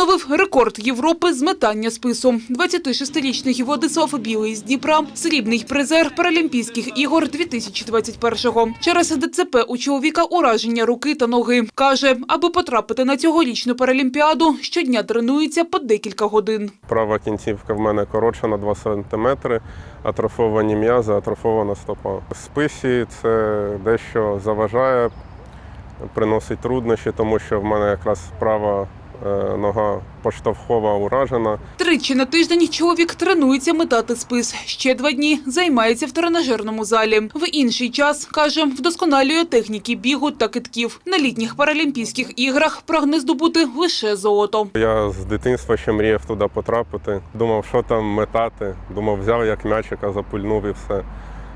встановив рекорд Європи з метання спису. 26-річний Владислав Білий з Дніпра – срібний призер Паралімпійських ігор 2021-го. Через ДЦП у чоловіка ураження руки та ноги. Каже, аби потрапити на цьогорічну Паралімпіаду, щодня тренується по декілька годин. Права кінцівка в мене коротша на 2 см, атрофовані м'язи, атрофована стопа. Списі це дещо заважає, приносить труднощі, тому що в мене якраз права нога поштовхова уражена. Тричі на тиждень чоловік тренується метати спис. Ще два дні займається в тренажерному залі. В інший час, каже, вдосконалює техніки бігу та китків. На літніх паралімпійських іграх прагне здобути лише золото. Я з дитинства ще мріяв туди потрапити. Думав, що там метати. Думав, взяв як м'ячика, запульнув і все.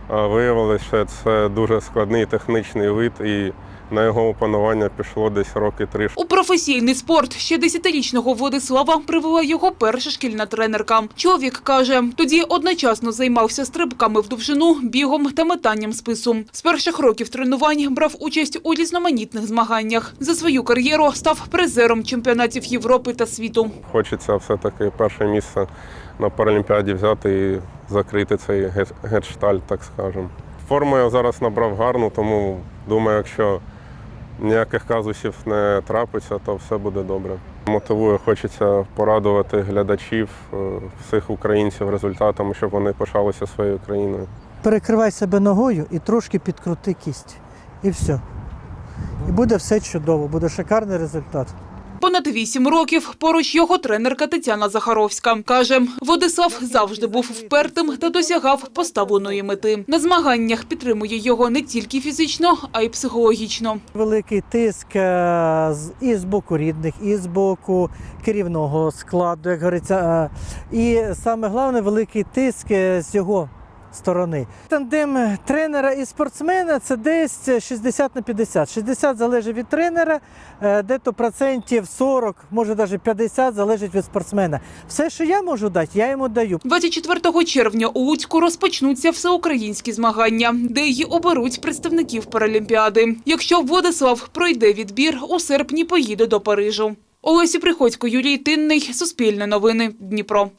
А виявилося, що це дуже складний технічний вид, і на його опанування пішло десь роки три. У професійний спорт ще десятирічного Владислава привела його перша шкільна тренерка. Чоловік каже, тоді одночасно займався стрибками в довжину, бігом та метанням спису. З перших років тренувань брав участь у різноманітних змаганнях. За свою кар'єру став призером чемпіонатів Європи та світу. Хочеться все-таки перше місце на Паралімпіаді взяти і закрити цей ге- гештальт, так скажемо. Форму я зараз набрав гарну, тому думаю, якщо ніяких казусів не трапиться, то все буде добре. Мотивує, хочеться порадувати глядачів, е, всіх українців результатами, щоб вони пишалися своєю країною. перекривай себе ногою і трошки підкрути кість. І все. І буде все чудово, буде шикарний результат. Понад вісім років поруч його тренерка Тетяна Захаровська. Каже, Владислав завжди був впертим та досягав поставленої мети. На змаганнях підтримує його не тільки фізично, а й психологічно. Великий тиск е, і з боку рідних, і з боку керівного складу, як говориться. е, І саме головне великий тиск е, з його сторони. Тандем тренера і спортсмена це десь 60 на 50. 60 залежить від тренера, е, дето процентів 40, може навіть 50 залежить від спортсмена. Все, що я можу дати, я йому даю. 24 червня у Луцьку розпочнуться всеукраїнські змагання, де її оберуть представників Паралімпіади. Якщо Владислав пройде відбір, у серпні поїде до Парижу. Олесі Приходько, Юрій Тинний, Суспільне новини, Дніпро.